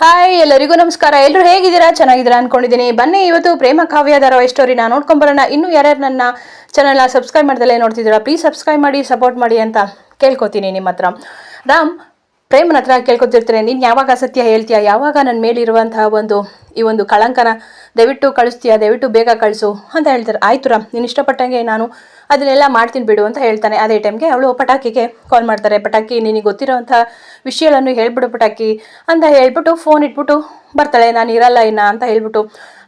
Hi ಎಲ್ಲರಿಗೂ ನಮಸ್ಕಾರ. ಎಲ್ಲರೂ ಹೇಗಿದ್ದೀರಾ? ಚೆನ್ನಾಗಿದ್ದೀರಾ ಅನ್ಕೊಂಡಿದ್ದೀನಿ. ಬನ್ನಿ, ಇವತ್ತು ಪ್ರೇಮ ಕಾವ್ಯ ಧಾರಾವಾಹಿ ಸ್ಟೋರಿನ ನೋಡ್ಕೊಂಬರೋಣ. ಇನ್ನೂ ಯಾರ್ಯಾರು ನನ್ನ ಚಾನಲ್ನ ಸಬ್ಸ್ಕ್ರೈಬ್ ಮಾಡ್ದಲ್ಲೇ ನೋಡ್ತಿದ್ದೀರಾ ಪ್ಲೀಸ್ ಸಬ್ಸ್ಕ್ರೈಬ್ ಮಾಡಿ ಸಪೋರ್ಟ್ ಮಾಡಿ ಅಂತ ಕೇಳ್ಕೊತೀನಿ ನಿಮ್ಮ ಹತ್ರ. ರಾಮ್ ಪ್ರೇಮನ ಹತ್ರ ಕೇಳ್ಕೊತಿರ್ತಾರೆ, ನೀನು ಯಾವಾಗ ಸತ್ಯ ಹೇಳ್ತೀಯ? ಯಾವಾಗ ನನ್ನ ಮೇಲಿರುವಂತಹ ಒಂದು, ಈ ಒಂದು ಕಳಂಕನ? ದಯವಿಟ್ಟು ಕಳಿಸ್ತೀಯಾ? ದಯವಿಟ್ಟು ಬೇಗ ಕಳಿಸು, ಅಂತ ಹೇಳ್ತಾರೆ. ಆಯ್ತು ರಾಮ್, ನೀನು ಇಷ್ಟಪಟ್ಟಂಗೆ ನಾನು ಅದನ್ನೆಲ್ಲ ಮಾಡ್ತೀನಿ ಬಿಡು, ಅಂತ ಹೇಳ್ತಾನೆ. ಅದೇ ಟೈಮ್ಗೆ ಅವಳು ಪಟಾಕಿಗೆ ಕಾಲ್ ಮಾಡ್ತಾರೆ. ಪಟಾಕಿ, ನಿನಗೆ ಗೊತ್ತಿರೋಂಥ ವಿಷಯಗಳನ್ನು ಹೇಳ್ಬಿಡು ಪಟಾಕಿ, ಅಂತ ಹೇಳ್ಬಿಟ್ಟು ಫೋನ್ ಇಟ್ಬಿಟ್ಟು ಬರ್ತಾಳೆ. ನಾನು ಇರಲ್ಲ ಇನ್ನ, ಅಂತ ಹೇಳ್ಬಿಟ್ಟು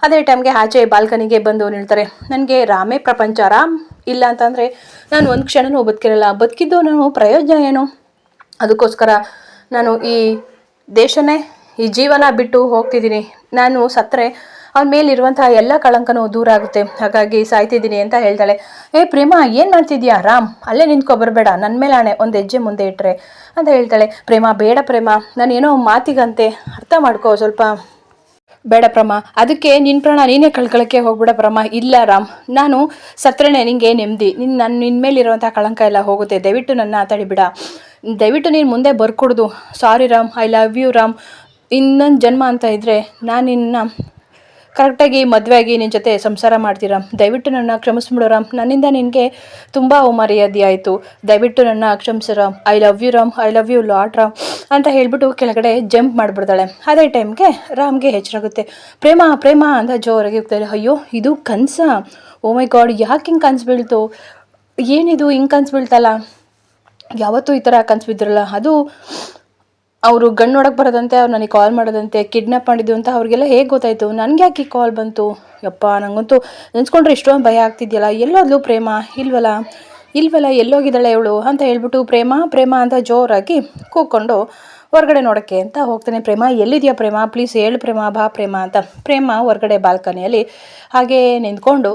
ಅದೇ ಟೈಮ್ಗೆ ಆಚೆ ಬಾಲ್ಕನಿಗೆ ಬಂದು ನಿಲ್ತಾರೆ. ನನಗೆ ರಾಮೇ ಪ್ರಪಂಚ, ರಾಮ್ ಇಲ್ಲ ಅಂತಂದರೆ ನಾನು ಒಂದು ಕ್ಷಣನೂ ಬದುಕಿರಲ್ಲ. ಬದುಕಿದ್ದು ನಾನು ಪ್ರಯೋಜನ ಏನು? ಅದಕ್ಕೋಸ್ಕರ ನಾನು ಈ ದೇಶನೇ, ಈ ಜೀವನ ಬಿಟ್ಟು ಹೋಗ್ತಿದ್ದೀನಿ. ನಾನು ಸತ್ತರೆ, ಅವನ ಮೇಲಿರುವಂತಹ ಎಲ್ಲ ಕಳಂಕನೂ ದೂರ ಆಗುತ್ತೆ. ಹಾಗಾಗಿ ಸಾಯ್ತಿದ್ದೀನಿ ಅಂತ ಹೇಳ್ತಾಳೆ. ಏ ಪ್ರೇಮ, ಏನು ಮಾಡ್ತಿದ್ಯಾ? ರಾಮ್, ಅಲ್ಲೇ ನಿಂತ್ಕೊ, ಬರಬೇಡ. ನನ್ನ ಮೇಲೆ ಆಣೆ, ಒಂದು ಹೆಜ್ಜೆ ಮುಂದೆ ಇಟ್ಟರೆ ಅಂತ ಹೇಳ್ತಾಳೆ. ಪ್ರೇಮ, ಬೇಡ ಪ್ರೇಮ. ನಾನು ಮಾತಿಗಂತೆ ಅರ್ಥ ಮಾಡ್ಕೋ, ಸ್ವಲ್ಪ. ಬೇಡ ಪ್ರಮ. ಅದಕ್ಕೆ ನಿನ್ನ ಪ್ರಾಣ ನೀನೇ ಕಳ್ಕೊಳ್ಳೋಕ್ಕೆ ಹೋಗ್ಬೇಡ ಪ್ರಮ. ಇಲ್ಲ ರಾಮ್. ನಾನು ಸತ್ರನೇ, ನಿಂಗೆ ನೆಮ್ಮದಿ ನಿನ್ನ ನನ್ನ ನಿನ್ನ ಮೇಲಿರುವಂಥ ಕಳಂಕ ಎಲ್ಲ ಹೋಗುತ್ತೆ. ದಯವಿಟ್ಟು ನನ್ನ ತಡಿಬಿಡ ದಯವಿಟ್ಟು ನೀನು ಮುಂದೆ ಬರ್ಕೊಡ್ದು. Sorry Ram I love you Ram. ಇನ್ನೊಂದು ಜನ್ಮ ಅಂತ ಇದ್ದರೆ ನಾನು ನಿನ್ನ ಕರೆಕ್ಟಾಗಿ ಮದುವೆ ಆಗಿ ನಿನ್ನ ಜೊತೆ ಸಂಸಾರ ಮಾಡ್ತೀರಾ ದಯವಿಟ್ಟು ನನ್ನ ಕ್ಷಮಿಸ್ಬಿಡು ರಾಮ್. ನನ್ನಿಂದ ನಿನಗೆ ತುಂಬ ಅವಮರ್ಯಾದೆ ಆಯಿತು. ದಯವಿಟ್ಟು ನನ್ನ ಕ್ಷಮಿಸು Ram. I love you Ram. I love you lot Ram ಅಂತ ಹೇಳಿಬಿಟ್ಟು ಕೆಳಗಡೆ ಜಂಪ್ ಮಾಡಿಬಿಡ್ತಾಳೆ. ಅದೇ ಟೈಮ್ಗೆ ರಾಮ್ಗೆ ಹೆಚ್ಚಾಗುತ್ತೆ ಪ್ರೇಮ ಪ್ರೇಮ ಅಂತ ಜೋರಾಗಿ ಹೋಗ್ತಾಳೆ ಅಯ್ಯೋ, ಇದು ಕನಸ? ಓ ಮೈ ಗಾಡ್ ಯಾಕೆ ಹಿಂಗೆ ಕನ್ಸು ಬೀಳ್ತು? ಏನಿದು ಹಿಂಗೆ ಕನ್ಸು ಬೀಳ್ತಲ್ಲ? ಯಾವತ್ತೂ ಈ ಥರ ಕನ್ಸು ಬಿದ್ದಿರಲ್ಲ ಅದು ಅವರು ಗಂಡು ನೋಡಕ್ಕೆ ಬರೋದಂತೆ, ಅವ್ರು ನನಗೆ ಕಾಲ್ ಮಾಡೋದಂತೆ ಕಿಡ್ನಾಪ್ ಮಾಡಿದ್ದು ಅಂತ ಅವ್ರಿಗೆಲ್ಲ ಹೇಗೆ ಗೊತ್ತಾಯಿತು? ನನಗೆ ಯಾಕೆ ಕಾಲ್ ಬಂತು? ಯಪ್ಪ ನನಗಂತೂ ನೆನ್ಸ್ಕೊಂಡ್ರೆ ಇಷ್ಟೊಂದು ಭಯ ಆಗ್ತಿದೆಯಲ್ಲ. ಎಲ್ಲೋದ್ಲು ಪ್ರೇಮ? ಇಲ್ವಲ್ಲ? ಇಲ್ವಲ್ಲ, ಎಲ್ಲೋಗಿದ್ದಾಳೆ ಇವಳು ಅಂತ ಹೇಳ್ಬಿಟ್ಟು ಪ್ರೇಮ ಪ್ರೇಮ ಅಂತ ಜೋರಾಗಿ ಕೂಕೊಂಡು ಹೊರಗಡೆ ನೋಡೋಕ್ಕೆ ಅಂತ ಹೋಗ್ತಾನೆ. ಪ್ರೇಮ, ಎಲ್ಲಿದೆಯಾ ಪ್ರೇಮ? ಪ್ಲೀಸ್ ಹೇಳು ಪ್ರೇಮ, ಬಾ ಪ್ರೇಮ ಅಂತ. ಪ್ರೇಮ ಹೊರಗಡೆ ಬಾಲ್ಕನಿಯಲ್ಲಿ ಹಾಗೇ ನಿಂತ್ಕೊಂಡು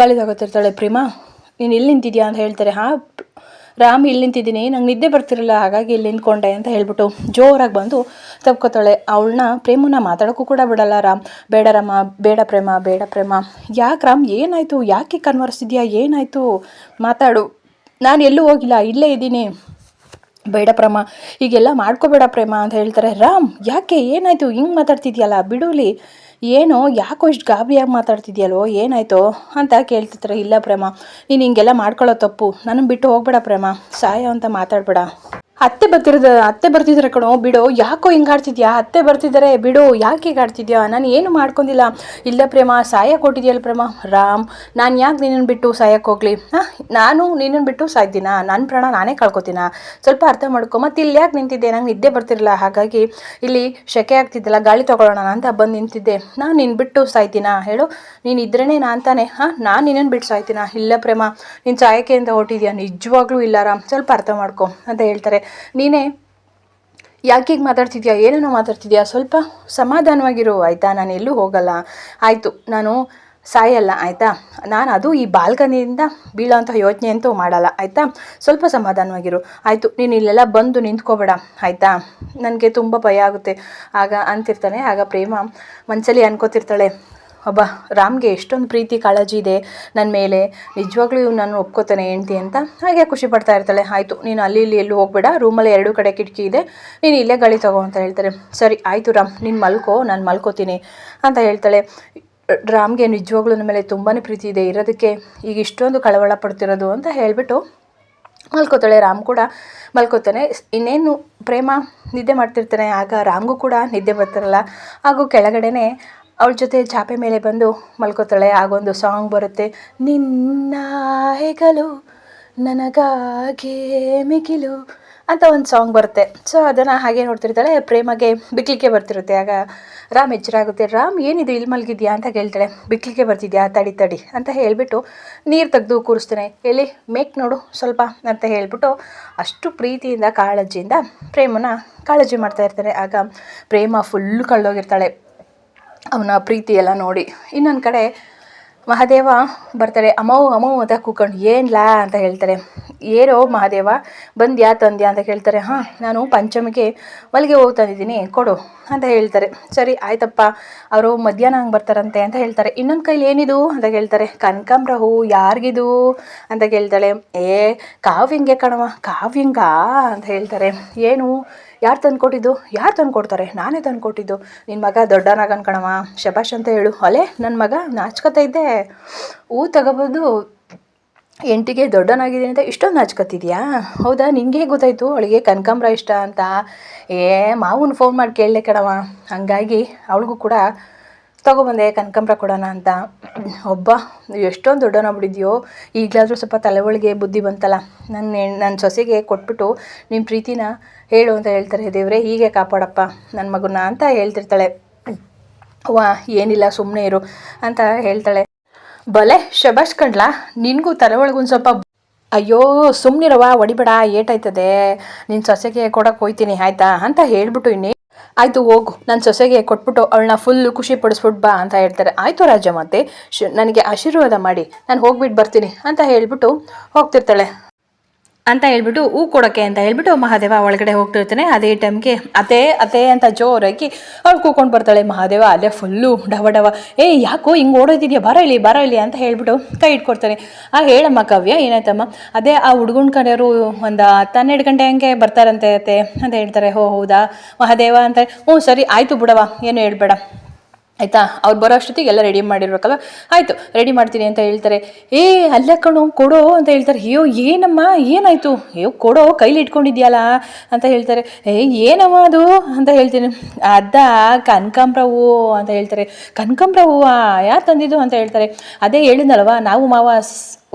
ಗಾಳಿ ತಗೋತಿರ್ತಾಳೆ. ಪ್ರೇಮ, ನೀನು ಇಲ್ಲಿ ನಿಂತಿದ್ಯಾ ಅಂತ ಹೇಳ್ತಾರೆ. ಹಾಂ ರಾಮ್ ಇಲ್ಲಿ ನಿಂತಿದ್ದೀನಿ. ನಂಗೆ ನಿದ್ದೆ ಬರ್ತಿರಲ್ಲ, ಹಾಗಾಗಿ ಇಲ್ಲಿ ನಿಂತ್ಕೊಂಡೆ ಅಂತ ಹೇಳ್ಬಿಟ್ಟು ಜೋರಾಗಿ ಬಂದು ತಪ್ಕೋತಾಳೆ ಅವಳನ್ನ ಪ್ರೇಮನ ಮಾತಾಡೋಕ್ಕೂ ಕೂಡ ಬಿಡಲ್ಲ ರಾಮ್. ಬೇಡ ರಾಮ, ಬೇಡ ಪ್ರೇಮ ಬೇಡ ಪ್ರೇಮ. ಯಾಕೆ ರಾಮ್, ಏನಾಯಿತು? ಯಾಕೆ ಕನ್ವರ್ಸಿದ್ಯಾ ಏನಾಯಿತು? ಮಾತಾಡು. ನಾನು ಎಲ್ಲೂ ಹೋಗಿಲ್ಲ, ಇಲ್ಲೇ ಇದ್ದೀನಿ. ಬೇಡ ಪ್ರೇಮ. ಹೀಗೆಲ್ಲ ಮಾಡ್ಕೋಬೇಡ ಪ್ರೇಮ ಅಂತ ಹೇಳ್ತಾರೆ. ರಾಮ್, ಯಾಕೆ? ಏನಾಯಿತು? ಹಿಂಗೆ ಮಾತಾಡ್ತಿದ್ಯಲ್ಲ, ಬಿಡುಲಿ. ಏನೋ ಯಾಕೋ ಇಷ್ಟು ಗಾಬರಿಯಾಗಿ ಮಾತಾಡ್ತಿದ್ಯಲ್ವೋ ಏನಾಯ್ತೋ ಅಂತ ಕೇಳ್ತಿರ್ತಾರೆ ಇಲ್ಲ ಪ್ರೇಮ, ನೀನು ಹಿಂಗೆಲ್ಲ ಮಾಡ್ಕೊಳ್ಳೋ ತಪ್ಪು. ನನ್ನ ಬಿಟ್ಟು ಹೋಗ್ಬೇಡ ಪ್ರೇಮ, ಸಾಯೋ ಅಂತ ಮಾತಾಡಬೇಡ. ಅತ್ತೆ ಬರ್ತಿರೋದು, ಅತ್ತೆ ಬರ್ತಿದ್ದಾರೆ ಕಣೋ, ಬಿಡು, ಯಾಕೋ ಹಿಂಗೆ ಆಡ್ತಿದ್ಯಾ? ಅತ್ತೆ ಬರ್ತಿದ್ದಾರೆ ಬಿಡು, ಯಾಕೆ ಹೀಗೆ ಆಡ್ತಿದ್ಯಾ? ನಾನು ಏನು ಮಾಡ್ಕೊಂಡಿಲ್ಲ. ಇಲ್ಲ ಪ್ರೇಮ ಸಾಯ ಕೊಟ್ಟಿದ್ಯಲ್ಲ ಪ್ರೇಮ? ರಾಮ್, ನಾನು ಯಾಕೆ ನಿನ್ನನ್ನು ಬಿಟ್ಟು ಸಾಯಕ್ಕೆ ಹೋಗ್ಲಿ? ಹಾಂ? ನಾನು ನಿನ್ನನ್ನು ಬಿಟ್ಟು ಸಾಯ್ತೀನ? ನನ್ನ ಪ್ರಾಣ ನಾನೇ ಕಳ್ಕೊತೀನ? ಸ್ವಲ್ಪ ಅರ್ಥ ಮಾಡ್ಕೊ. ಮತ್ತು ಇಲ್ಲಿ ಯಾಕೆ ನಿಂತಿದ್ದೆ? ನಂಗೆ ನಿದ್ದೆ ಬರ್ತಿರಲಿಲ್ಲ. ಹಾಗಾಗಿ ಇಲ್ಲಿ ಶೆಕೆ ಆಗ್ತಿದ್ದಲ್ಲ, ಗಾಳಿ ತೊಗೊಳ್ಳೋಣ ಅಂತ ಬಂದು ನಿಂತಿದ್ದೆ. ನಾನು ನಿನ್ನ ಬಿಟ್ಟು ಸಾಯ್ತೀನ? ಹೇಳು. ನೀನು ಇದ್ರೇ ನಾನು ತಾನೇ. ಹಾಂ? ನಾನು ನಿನ್ನನ್ನು ಬಿಟ್ಟು ಸಾಯ್ತೀನ? ಇಲ್ಲ ಪ್ರೇಮ, ನೀನು ಸಾಯಕ್ಕೆ ಅಂತ ಹೊಟ್ಟಿದ್ಯಾ ನಿಜವಾಗ್ಲೂ ಇಲ್ಲ ರಾಮ್. ಸ್ವಲ್ಪ ಅರ್ಥ ಮಾಡ್ಕೊ ಅಂತ ಹೇಳ್ತಾರೆ. ನೀನೇ ಯಾಕೆ ಹೀಗೆ ಮಾತಾಡ್ತಿದ್ಯಾ, ಏನೇನೋ ಮಾತಾಡ್ತಿದ್ಯಾ, ಸ್ವಲ್ಪ ಸಮಾಧಾನವಾಗಿರು, ಆಯಿತಾ? ನಾನು ಎಲ್ಲೂ ಹೋಗಲ್ಲ. ಆಯಿತು, ನಾನು ಸಾಯಲ್ಲ, ಆಯಿತಾ? ನಾನು ಅದು ಈ ಬಾಲ್ಕನಿಯಿಂದ ಬೀಳೋಂಥ ಯೋಚನೆ ಅಂತೂ ಮಾಡಲ್ಲ, ಆಯಿತಾ? ಸ್ವಲ್ಪ ಸಮಾಧಾನವಾಗಿರು. ಆಯಿತು, ನೀನು ಇಲ್ಲೆಲ್ಲ ಬಂದು ನಿಂತ್ಕೋಬೇಡ, ಆಯಿತಾ? ನನಗೆ ತುಂಬ ಭಯ ಆಗುತ್ತೆ. ಆಗ ಅಂತಿರ್ತಾನೆ, ಆಗ ಪ್ರೇಮ ಮನಸ್ಸಲ್ಲಿ ಅನ್ಕೋತಿರ್ತಾಳೆ. ಒಬ್ಬ ರಾಮ್ಗೆ ಎಷ್ಟೊಂದು ಪ್ರೀತಿ ಕಾಳಜಿ ಇದೆ. ನನ್ನ ಮೇಲೆ ನಿಜವಾಗ್ಲೂ ಇವ್ನು ನಾನು ಒಪ್ಕೋತಾನೆ ಹೆಂಡ್ತಿ ಅಂತ ಹಾಗೆ ಖುಷಿ ಪಡ್ತಾ ಇರ್ತಾಳೆ. ಆಯಿತು, ನೀನು ಅಲ್ಲಿ ಇಲ್ಲಿ ಎಲ್ಲೂ ಹೋಗ್ಬೇಡ. ರೂಮಲ್ಲಿ ಎರಡು ಕಡೆ ಕಿಟಕಿ ಇದೆ. ನೀನು ಇಲ್ಲೇ ಗಾಳಿ ತಗೋ ಅಂತ ಹೇಳ್ತಾರೆ. ಸರಿ, ಆಯಿತು ರಾಮ್, ನೀನು ಮಲ್ಕೋ, ನಾನು ಮಲ್ಕೋತೀನಿ ಅಂತ ಹೇಳ್ತಾಳೆ. ರಾಮ್ಗೆ ನಿಜವಾಗ್ಲೂ ನನ್ನ ಮೇಲೆ ತುಂಬಾ ಪ್ರೀತಿ ಇದೆ. ಇರೋದಕ್ಕೆ ಈಗ ಇಷ್ಟೊಂದು ಕಳವಳ ಪಡ್ತಿರೋದು ಅಂತ ಹೇಳಿಬಿಟ್ಟು ಮಲ್ಕೋತಾಳೆ. ರಾಮ್ ಕೂಡ ಮಲ್ಕೋತಾನೆ. ಇನ್ನೇನು ಪ್ರೇಮ ನಿದ್ದೆ ಮಾಡ್ತಿರ್ತಾನೆ. ಆಗ ರಾಮ್ಗೂ ಕೂಡ ನಿದ್ದೆ ಬರ್ತಿರಲ್ಲ. ಹಾಗೂ ಕೆಳಗಡೆನೆ ಅವಳ ಜೊತೆ ಚಾಪೆ ಮೇಲೆ ಬಂದು ಮಲ್ಕೋತಾಳೆ. ಆಗೊಂದು ಸಾಂಗ್ ಬರುತ್ತೆ. ನಿನ್ನ ಹೆಗಲು ನನಗಾಗೆ ಮಿಗಿಲು ಅಂತ ಒಂದು ಸಾಂಗ್ ಬರುತ್ತೆ. ಸೊ ಅದನ್ನು ಹಾಗೆ ನೋಡ್ತಿರ್ತಾಳೆ. ಪ್ರೇಮಗೆ ಬಿಕ್ಲಿಕ್ಕೆ ಬರ್ತಿರುತ್ತೆ. ಆಗ ರಾಮ್ ಎಚ್ಚರಾಗುತ್ತೆ. ರಾಮ್, ಏನಿದು? ಇಲ್ಲಿ ಮಲಗಿದ್ಯಾ? ಅಂತ ಕೇಳ್ತಾಳೆ. ಬಿಕ್ಲಿಕ್ಕೆ ಬರ್ತಿದ್ಯಾ? ತಡಿ ತಡಿ, ಅಂತ ಹೇಳಿಬಿಟ್ಟು ನೀರು ತೆಗೆದು ಕೂರಿಸ್ತಾನೆ. ಎಲ್ಲಿ? ಮೇಕ್ ನೋಡು ಸ್ವಲ್ಪ, ಅಂತ ಹೇಳ್ಬಿಟ್ಟು ಅಷ್ಟು ಪ್ರೀತಿಯಿಂದ ಕಾಳಜಿಯಿಂದ ಪ್ರೇಮನ ಕಾಳಜಿ ಮಾಡ್ತಾ ಇರ್ತಾರೆ ಆಗ ಪ್ರೇಮ ಫುಲ್ ಕಳ್ಳೋಗಿರ್ತಾಳೆ ಅವನ ಪ್ರೀತಿ ಎಲ್ಲ ನೋಡಿ. ಇನ್ನೊಂದು ಕಡೆ ಮಹಾದೇವ ಬರ್ತಾರೆ ಅಮೌ ಅಮೌ ಅಂತ ಕೂಕೊಂಡು ಏನ್ಲಾ ಅಂತ ಹೇಳ್ತಾರೆ. ಏನೋ ಮಹಾದೇವ, ಬಂದ್ಯಾ, ತಂದ್ಯಾ ಅಂತ ಕೇಳ್ತಾರೆ. ಹಾಂ, ನಾನು ಪಂಚಮಿಗೆ ಮಲ್ಲಿಗೆ ಹೋಗಿ ತಂದಿದ್ದೀನಿ, ಕೊಡು ಅಂತ ಹೇಳ್ತಾರೆ. ಸರಿ, ಆಯ್ತಪ್ಪ, ಅವರು ಮಧ್ಯಾಹ್ನ ಹಂಗೆ ಬರ್ತಾರಂತೆ ಅಂತ ಹೇಳ್ತಾರೆ. ಇನ್ನೊಂದು ಕೈಲಿ ಏನಿದು? ಅಂತ ಕೇಳ್ತಾರೆ. ಕನಕಾಂಬ್ರ ಹೂ, ಯಾರಿಗಿದು? ಅಂತ ಕೇಳ್ತಾಳೆ. ಏ, ಕಾವ್ಯಂಗೆ ಕಣವ ಕಾವ್ಯಂಗ? ಅಂತ ಹೇಳ್ತಾರೆ. ಏನು? ಯಾರು ತಂದು ಕೊಟ್ಟಿದ್ದು ಯಾರು ತಂದು ಕೊಡ್ತಾರೆ ನಾನೇ ತಂದು ಕೊಟ್ಟಿದ್ದು ನಿನ್ನ ಮಗ ದೊಡ್ಡನಾಗನ್ ಕಣವ ಶಬಾಷ್ ಅಂತ ಹೇಳು. ಅಲೆ ನನ್ನ ಮಗ ನಾಚ್ಕೊತಾ ಇದ್ದೆ. ಹೂ ತಗೋಬೋದು ಎಂಟಿಗೆ ದೊಡ್ಡನಾಗಿದ್ದೀನಿ ಅಂತ ಇಷ್ಟೊಂದು ನಾಚ್ಕೊತಿದ್ಯಾ? ಹೌದಾ? ನಿಂಗೆ ಹೇಗೆ ಗೊತ್ತಾಯ್ತು? ಅವಳಿಗೆ ಕನಕಾಂಬ್ರ ಇಷ್ಟ ಅಂತ. ಏ, ಮಾವನ ಫೋನ್ ಮಾಡಿ ಕೇಳಲೆ ಕಣವ ಹಂಗಾಗಿ ಅವಳಿಗೂ ಕೂಡ ತೊಗೊಬಂದೆ ಕನಕಂಬ್ರ ಕೊಡೋಣ ಅಂತ. ಒಬ್ಬ ಎಷ್ಟೊಂದು ದೊಡ್ಡವನಾಗ್ಬಿಟ್ಟಿದ್ಯೋ ಈಗಲಾದರೂ ಸ್ವಲ್ಪ ತಲೆ ಒಳಗೆ ಬುದ್ಧಿ ಬಂತಲ್ಲ. ನನ್ನ ನನ್ನ ಸೊಸೆಗೆ ಕೊಟ್ಬಿಟ್ಟು ನಿಮ್ಮ ಪ್ರೀತಿನ ಹೇಳು ಅಂತ ಹೇಳ್ತಾರೆ. ದೇವರೇ, ಹೀಗೆ ಕಾಪಾಡಪ್ಪ. ನನ್ನ ಮಗುನ ಅಂತ ಹೇಳ್ತಿರ್ತಾಳೆ. ವಾ ಏನಿಲ್ಲ ಸುಮ್ಮನೆ ಇರು ಅಂತ ಹೇಳ್ತಾಳೆ. ಬಲೆ, ಶಬಾಷ್ ಕಣ್ಲಾ? ನಿನಗೂ ತಲೆ ಒಳಗೊಂದು ಸ್ವಲ್ಪ ಅಯ್ಯೋ ಸುಮ್ಮನಿರವ ಹೊಡಿಬೇಡ, ಏಟಾಯ್ತದೆ. ನಿನ್ನ ಸೊಸೆಗೆ ಕೊಡಕ್ಕೆ ಹೋಯ್ತೀನಿ, ಆಯ್ತಾ? ಅಂತ ಹೇಳ್ಬಿಟ್ಟು ಇನ್ನೇ ಆಯಿತು ಹೋಗು ನನ್ನ ಸೊಸೆಗೆ ಕೊಟ್ಬಿಟ್ಟು ಅವಳನ್ನ ಫುಲ್ ಖುಷಿ ಪಡಿಸ್ಬಿಟ್ಟು ಬಾ ಅಂತ ಹೇಳ್ತಾರೆ. ಆಯಿತು ರಾಜ ಮತ್ತೆ ನನಗೆ ಆಶೀರ್ವಾದ ಮಾಡಿ, ನಾನು ಹೋಗ್ಬಿಟ್ಟು ಬರ್ತೀನಿ ಅಂತ ಹೇಳಿಬಿಟ್ಟು ಹೋಗ್ತಿರ್ತಾಳೆ. ಅಂತ ಹೇಳ್ಬಿಟ್ಟು ಹೂ ಕೊಡೋಕ್ಕೆ ಅಂತ ಹೇಳ್ಬಿಟ್ಟು ಮಹಾದೇವ ಒಳಗಡೆ ಹೋಗ್ತಿರ್ತಾನೆ. ಅದೇ ಟೈಮ್ಗೆ ಅದೇ ಅದೇ ಅಂತ ಜೋರಾಗಿ ಅವ್ಳು ಕೂಕೊಂಡು ಬರ್ತಾಳೆ. ಮಹಾದೇವ ಅಲ್ಲೇ ಫುಲ್ಲು ಡವ ಡವ. ಏ, ಯಾಕೋ ಹಿಂಗೆ ಓಡೋದಿದೆಯಾ ಬರ ಇಲ್ಲಿ ಬರ ಇಲ್ಲಿ ಅಂತ ಹೇಳ್ಬಿಟ್ಟು ಕೈ ಇಟ್ಕೊಡ್ತಾನೆ. ಆ ಹೇಳಮ್ಮ ಕಾವ್ಯ ಏನಾಯ್ತಮ್ಮ ಅದೇ ಆ ಹುಡುಗನ ಕಡೆಯವರು ಒಂದು ಹನ್ನೆರಡು ಗಂಟೆ ಹಂಗೆ ಬರ್ತಾರಂತೆ ಅತ್ತೆ ಅಂತ ಹೇಳ್ತಾರೆ. ಹೋ, ಹೌದಾ? ಮಹಾದೇವ ಅಂತ. ಹ್ಞೂ, ಸರಿ, ಆಯಿತು ಬಿಡವ ಏನು ಹೇಳ್ಬೇಡ. ಆಯಿತಾ? ಅವ್ರು ಬರೋ ಅಷ್ಟೊತ್ತಿಗೆ ಎಲ್ಲ ರೆಡಿ ಮಾಡಿರ್ಬೇಕಲ್ಲ ಆಯಿತು ರೆಡಿ ಮಾಡ್ತೀನಿ ಅಂತ ಹೇಳ್ತಾರೆ. ಏ, ಅಲ್ಲ ಕಣು, ಕೊಡೋ ಅಂತ ಹೇಳ್ತಾರೆ. ಅಯ್ಯೋ, ಏನಮ್ಮ, ಏನಾಯಿತು? ಅಯ್ಯೋ, ಕೊಡೋ, ಕೈಲಿ ಇಟ್ಕೊಂಡಿದ್ಯಲ್ಲ ಅಂತ ಹೇಳ್ತಾರೆ. ಏ, ಏನಮ್ಮ ಅದು ಅಂತ ಹೇಳ್ತೀನಿ. ಅದ ಕನಕಾಂಬ್ರ ಹೂವು ಅಂತ ಹೇಳ್ತಾರೆ. ಕನಕಾಂಬ್ರ ಹೂವು ಯಾರು ತಂದಿದ್ದು ಅಂತ ಹೇಳ್ತಾರೆ. ಅದೇ ಹೇಳಿದ್ನಲ್ವ, ನಾವು ಮಾವ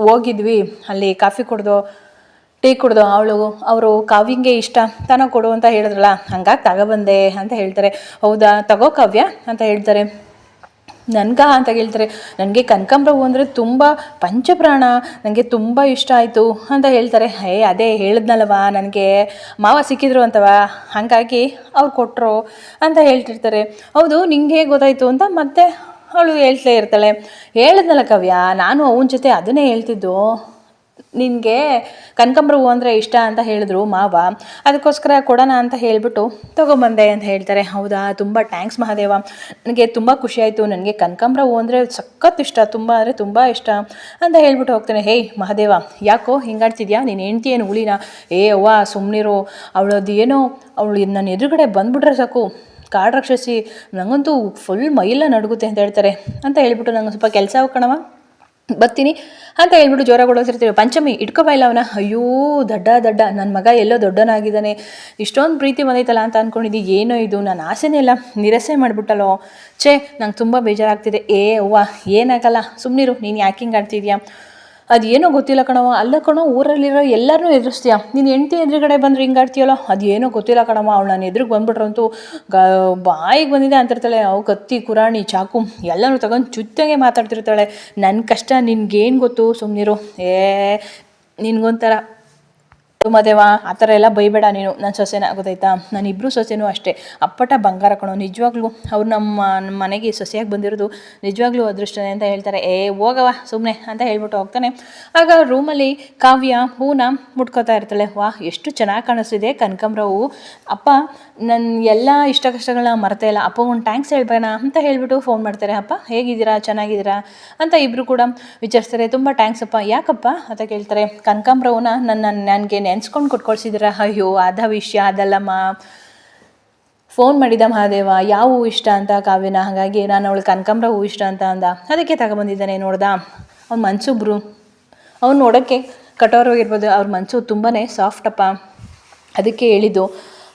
ಹೋಗಿದ್ವಿ, ಅಲ್ಲಿ ಕಾಫಿ ಕುಡ್ದು. ಟೀ ಕುಡಿದು ಅವಳು, ಅವರು ಕಾವ್ಯಂಗೆ ಇಷ್ಟ, ತಾನ ಕೊಡು ಅಂತ ಹೇಳಿದ್ರಲ್ಲ, ಹಂಗಾಗಿ ತಗೋಬಂದೆ ಅಂತ ಹೇಳ್ತಾರೆ. ಹೌದಾ? ತಗೋ ಕಾವ್ಯ ಅಂತ ಹೇಳ್ತಾರೆ. ನನ್ಗ ಅಂತ ಹೇಳ್ತಾರೆ ನನಗೆ ಕನಕಾಂಬ್ರ ಹೂ ಅಂದರೆ ತುಂಬ ಪಂಚಪ್ರಾಣ ನನಗೆ ತುಂಬ ಇಷ್ಟ ಆಯಿತು ಅಂತ ಹೇಳ್ತಾರೆ. ಹೇ, ಅದೇ ಹೇಳಿದ್ನಲ್ವ ನನಗೆ? ಮಾವ ಸಿಕ್ಕಿದ್ರು ಅಂತವ? ಹಾಗಾಗಿ ಅವ್ರು ಕೊಟ್ಟರು ಅಂತ ಹೇಳ್ತಿರ್ತಾರೆ. ಹೌದು, ನಿಂಗೆ ಹೇಗೆ ಗೊತ್ತಾಯಿತು ಅಂತ ಮತ್ತೆ ಅವಳು ಹೇಳ್ತಾ ಇರ್ತಾಳೆ. ಹೇಳಿದ್ನಲ್ಲ ಕವ್ಯ, ನಾನು ಅವನ ಜೊತೆ ಅದನ್ನೇ ಹೇಳ್ತಿದ್ದು. ನಿನಗೆ ಕನಕಾಂಬ್ರ ಹೂ ಅಂದರೆ ಇಷ್ಟ ಅಂತ ಹೇಳಿದ್ರು ಮಾವ. ಅದಕ್ಕೋಸ್ಕರ ಕೊಡೋಣ ಅಂತ ಹೇಳಿಬಿಟ್ಟು ತೊಗೊಂಬಂದೆ ಅಂತ ಹೇಳ್ತಾರೆ. ಹೌದಾ? ತುಂಬ ಟ್ಯಾಂಕ್ಸ್ ಮಹಾದೇವ. ನನಗೆ ತುಂಬ ಖುಷಿಯಾಯಿತು ನನಗೆ ಕನಕಾಂಬ್ರ ಹೂ ಅಂದರೆ ಸಖತ್ ಇಷ್ಟ. ತುಂಬ ಅಂದರೆ ತುಂಬ ಇಷ್ಟ ಅಂತ ಹೇಳ್ಬಿಟ್ಟು ಹೋಗ್ತಾನೆ. ಹೇಯ್ ಮಹಾದೇವ, ಯಾಕೋ ಹಿಂಗಾಡ್ತಿದ್ಯಾ? ನೀನು ಹೆಂಡ್ತಿ ಏನು ಹುಳಿನ ಏ ಅವ್ವ ಸುಮ್ಮನಿರು ಅವಳದ್ದು ಏನೋ, ಅವಳು ನನ್ನ ಎದುರುಗಡೆ ಬಂದುಬಿಟ್ರೆ ಸಾಕು. ಕಾಡು ರಕ್ಷಿಸಿ ನನಗಂತೂ ಫುಲ್ ಮೈಯೆಲ್ಲ ನಡುಗುತ್ತೆ ಅಂತ ಹೇಳ್ತಾರೆ. ಅಂತ ಹೇಳ್ಬಿಟ್ಟು ನಂಗೆ ಸ್ವಲ್ಪ ಕೆಲಸ ಕಣವ ಬರ್ತೀನಿ ಅಂತ ಹೇಳ್ಬಿಟ್ಟು ಜೋರ ಕೊಡೋಸಿರ್ತೀವಿ ಪಂಚಮಿ ಇಲ್ಲ ಅವನ ಅಯ್ಯೋ, ದಡ್ಡ ದಡ್ಡ ನನ್ನ ಮಗ ಎಲ್ಲೋ ದೊಡ್ಡನಾಗಿದ್ದಾನೆ. ಇಷ್ಟೊಂದು ಪ್ರೀತಿ ಬಂದೈತಲ್ಲ ಅಂತ ಅಂದ್ಕೊಂಡಿದ್ದು ಏನೋ ಇದು ಆಸೆನೇ ಇಲ್ಲ. ನಿರಸೆ ಮಾಡಿಬಿಟ್ಟಲ್ಲೋ. ಛೇ, ನಂಗೆ ತುಂಬ ಬೇಜಾರಾಗ್ತಿದೆ. ಏ ಅವ್ವ, ಏನಾಗಲ್ಲ. ಸುಮ್ಮನಿರು ನೀನು ಯಾಕೆ ಹಿಂಗೆ ಆಡ್ತಿದ್ಯಾ? ಅದು ಏನೋ ಗೊತ್ತಿಲ್ಲ ಕಣವ ಅಲ್ಲ ಕಣೋ, ಊರಲ್ಲಿರೋ ಎಲ್ಲರನ್ನೂ ಎದುರಿಸ್ತೀಯ? ನೀನು ಹೆಂಡತಿ ಎದುರುಗಡೆ ಬಂದರೆ ಹಿಂಗೆ ಅದೇನೋ ಗೊತ್ತಿಲ್ಲ ಕಣಮ್ಮ ಅವಳು ನಾನು ಎದುರಿಗೆ ಬಂದ್ಬಿಟ್ರಂತೂ ಗ, ಬಾಯಿಗೆ ಬಂದಿದೆ ಅಂತಿರ್ತಾಳೆ. ಅವು ಕತ್ತಿ, ಕುರಾಣಿ, ಚಾಕು ಎಲ್ಲರೂ ತಗೊಂಡು ಚುತ್ತಂಗೆ ಮಾತಾಡ್ತಿರ್ತಾಳೆ. ನನ್ನ ಕಷ್ಟ, ನಿನ್ಗೇನು ಗೊತ್ತು ಸುಮ್ಮನಿರು ಏ, ನಿನ್ಗೊಂಥರ. ಮದೇವ ಆ ಥರ ಎಲ್ಲ ಬೈಬೇಡ ನೀನು. ನನ್ನ ಸೊಸೆನ, ಗೊತ್ತಾಯ್ತಾ? ನಾನು ಇಬ್ಬರು ಸೊಸೆನೂ ಅಷ್ಟೇ. ಅಪ್ಪಟ ಬಂಗಾರ ಕಣೋ, ನಿಜವಾಗ್ಲೂ. ಅವ್ರು ನಮ್ಮ ಮನೆಗೆ ಸೊಸೆಯಾಗಿ ಬಂದಿರೋದು ನಿಜವಾಗ್ಲೂ ಅದೃಷ್ಟನೇ ಅಂತ ಹೇಳ್ತಾರೆ. ಏ ಹೋಗವ ಸುಮ್ಮನೆ ಅಂತ ಹೇಳ್ಬಿಟ್ಟು ಹೋಗ್ತಾನೆ. ಆಗ ರೂಮಲ್ಲಿ ಕಾವ್ಯ, ಹೂನ ಮುಟ್ಕೋತಾ ಇರ್ತಾಳೆ. ವಾ, ಎಷ್ಟು ಚೆನ್ನಾಗಿ ಕಾಣಿಸ್ತಿದೆ ಕನಕಂಬ್ರ ಹೂವು ಅಪ್ಪ ನನ್ನ ಎಲ್ಲ ಇಷ್ಟ ಕಷ್ಟಗಳನ್ನ ಮರ್ತಾ ಇಲ್ಲ. ಅಪ್ಪ, ಒಂದು ಟ್ಯಾಂಕ್ಸ್ ಹೇಳ್ಬೇಡ ಅಂತ ಹೇಳ್ಬಿಟ್ಟು ಫೋನ್ ಮಾಡ್ತಾರೆ. ಅಪ್ಪ, ಹೇಗಿದ್ದೀರಾ? ಚೆನ್ನಾಗಿದ್ದೀರಾ? ಅಂತ ಇಬ್ಬರು ಕೂಡ ವಿಚಾರಿಸ್ತಾರೆ. ತುಂಬ ಟ್ಯಾಂಕ್ಸ್ ಅಪ್ಪ. ಯಾಕಪ್ಪ? ಅಂತ ಕೇಳ್ತಾರೆ. ಕನಕಾಂಬ್ರ ಹೂನ ನನ್ನ ನನಗೆ ನೆನ್ಸ್ಕೊಂಡು ಕೊಟ್ಕೊಳ್ಸಿದ್ರ, ಅಯ್ಯೋ ಅದ ವಿಷಯ, ಅದಲ್ಲಮ್ಮ. ಫೋನ್ ಮಾಡಿದ ಮಹಾದೇವ, ಯಾವ ಹೂ ಇಷ್ಟ ಅಂತ ಕಾವ್ಯನ? ಹಾಗಾಗಿ ನಾನು ಅವಳು ಕನಕಾಂಬ್ರ ಹೂ ಇಷ್ಟ ಅಂತ ಅಂದ. ಅದಕ್ಕೆ ತಗೊಬಂದಿದ್ದಾನೆ, ನೋಡ್ದ, ಅವ್ನ ಮನ್ಸುಬ್ರು ಅವ್ನು ನೋಡೋಕ್ಕೆ ಕಠೋರವಾಗಿರ್ಬೋದು. ಅವ್ರ ಮನಸ್ಸು ತುಂಬಾ ಸಾಫ್ಟಪ್ಪ ಅದಕ್ಕೆ ಹೇಳಿದ್ದು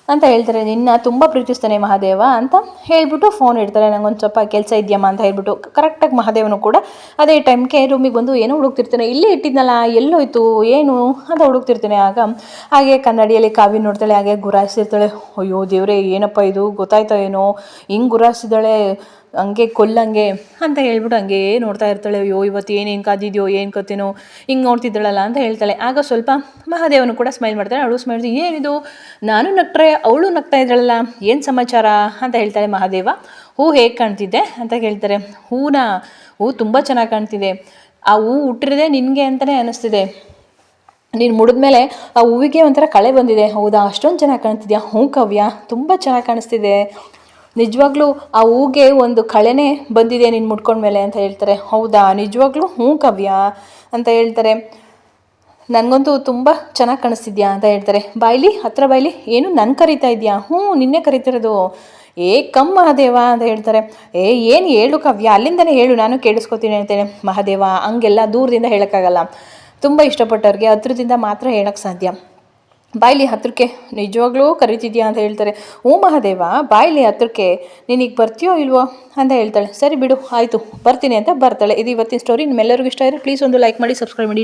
ಅಂತ ಹೇಳ್ತಾರೆ, ನಿನ್ನ ತುಂಬ ಪ್ರೀತಿಸ್ತಾನೆ ಮಹಾದೇವ ಅಂತ ಹೇಳ್ಬಿಟ್ಟು ಫೋನ್ ಇಡ್ತಾರೆ. ನಂಗೊಂದು ಸ್ವಲ್ಪ ಕೆಲಸ ಇದೆಯಮ್ಮ ಅಂತ ಹೇಳ್ಬಿಟ್ಟು ಕರೆಕ್ಟಾಗಿ ಮಹಾದೇವನು ಕೂಡ ಅದೇ ಟೈಮ್ಗೆ ರೂಮಿಗೆ ಬಂದು, ಏನೋ ಹುಡುಕ್ತಿರ್ತಾನೆ, ಇಲ್ಲೇ ಇಟ್ಟಿದ್ನಲ್ಲ, ಎಲ್ಲೋಯ್ತು, ಏನು? ಅಂತ ಹುಡುಕ್ತಿರ್ತಾನೆ. ಆಗ ಹಾಗೆ ಕನ್ನಡಿಯಲ್ಲಿ ಕಾವಿ ನೋಡ್ತಾಳೆ, ಹಾಗೆ ಗುರಾಯಿಸಿರ್ತಾಳೆ ಅಯ್ಯೋ ದೇವ್ರೆ, ಏನಪ್ಪ ಇದು? ಗೊತ್ತಾಯ್ತಾ ಏನೋ? ಹಿಂಗೆ ಗುರಾಯಿಸಿದಾಳೆ ಹಂಗೆ ಕೊಲ್ಲಂಗೆ ಅಂತ ಹೇಳ್ಬಿಟ್ಟು ಹಂಗೆ ನೋಡ್ತಾ ಇರ್ತಾಳೆ, ಅಯ್ಯೋ, ಇವತ್ತು ಏನೇನು ಕಾದಿದ್ಯೋ, ಏನು ಕತ್ತೇನೋ ಹಿಂಗೆ ನೋಡ್ತಿದ್ದಾಳಲ್ಲ ಅಂತ ಹೇಳ್ತಾಳೆ. ಆಗ ಸ್ವಲ್ಪ ಮಹಾದೇವನು ಕೂಡ ಸ್ಮೈಲ್ ಮಾಡ್ತಾಳೆ. ಅವಳು ಸ್ಮೈಲ್ ಏನಿದು? ನಾನು ನಗ್ಟ್ರೆ ಅವಳು ನಗ್ತಾ ಇದ್ದಾಳಲ್ಲ, ಏನು ಸಮಾಚಾರ? ಅಂತ ಹೇಳ್ತಾಳೆ ಮಹಾದೇವ. ಹೂ ಹೇಗೆ ಕಾಣ್ತಿದ್ದೆ? ಅಂತ ಕೇಳ್ತಾರೆ. ಹೂನ? ಹೂ ತುಂಬ ಚೆನ್ನಾಗಿ ಕಾಣ್ತಿದೆ. ಆ ಹೂ ಹುಟ್ಟಿರದೆ ನಿನಗೆ ಅಂತಲೇ ಅನ್ನಿಸ್ತಿದೆ ನೀನು ಮುಡಿದ್ಮೇಲೆ ಆ ಹೂವಿಗೆ ಒಂಥರ ಕಳೆ ಬಂದಿದೆ. ಹೌದಾ? ಅಷ್ಟೊಂದು ಚೆನ್ನಾಗಿ ಕಾಣ್ತಿದ್ಯಾ? ಹ್ಞೂ ಕವ್ಯ, ತುಂಬ ಚೆನ್ನಾಗಿ ಕಾಣಿಸ್ತಿದೆ. ನಿಜವಾಗ್ಲೂ ಆ ಹೂಗೆ ಒಂದು ಕಳೆನೇ ಬಂದಿದೆ ನೀನು ಮುಡ್ಕೊಂಡ್ಮೇಲೆ ಅಂತ ಹೇಳ್ತಾರೆ. ಹೌದಾ? ನಿಜವಾಗ್ಲೂ ಹ್ಞೂ ಕವ್ಯ ಅಂತ ಹೇಳ್ತಾರೆ. ನನಗಂತೂ ತುಂಬ ಚೆನ್ನಾಗಿ ಕಾಣಿಸ್ತಿದ್ಯಾ ಅಂತ ಹೇಳ್ತಾರೆ. ಬಾಯ್ಲಿ, ಹತ್ರ ಬಾಯ್ಲಿ ಏನು ನನ್ನ ಕರಿತಾ ಇದೆಯಾ? ಹ್ಞೂ, ನಿನ್ನೆ ಕರಿತಿರೋದು. ಏ ಕಮ್ ಮಹಾದೇವ ಅಂತ ಹೇಳ್ತಾರೆ. ಏ, ಏನು ಹೇಳು ಕವ್ಯ? ಅಲ್ಲಿಂದನೇ ಹೇಳು, ನಾನು ಕೇಳಿಸ್ಕೊತೀನಿ ಅಂತೇನೆ ಮಹಾದೇವ, ಹಂಗೆಲ್ಲ ದೂರದಿಂದ ಹೇಳೋಕ್ಕಾಗಲ್ಲ. ತುಂಬ ಇಷ್ಟಪಟ್ಟವ್ರಿಗೆ, ಹತ್ರದಿಂದ ಮಾತ್ರ ಹೇಳೋಕ್ಕೆ ಸಾಧ್ಯ. ಬಾಯ್ಲಿ ಹತ್ರಕ್ಕೆ ನಿಜವಾಗ್ಲೂ ಕರಿತಿದ್ಯಾ ಅಂತ ಹೇಳ್ತಾರೆ. ಓ ಮಹಾದೇವ, ಬಾಯ್ಲಿ ಹತ್ರಕ್ಕೆ ನಿನಗೆ ಬರ್ತೀಯೋ ಇಲ್ವೋ ಅಂತ ಹೇಳ್ತಾಳೆ. ಸರಿ ಬಿಡು, ಆಯಿತು, ಬರ್ತೀನಿ ಅಂತ ಬರ್ತಾಳೆ. ಇದು ಇವತ್ತಿನ ಸ್ಟೋರಿ ನಿಮ್ಮೆಲ್ಲರಿಗೂ ಇಷ್ಟ ಆದರೆ ಪ್ಲೀಸ್ ಒಂದು ಲೈಕ್ ಮಾಡಿ ಸಬ್ಸ್ಕ್ರೈಬ್ ಮಾಡಿ.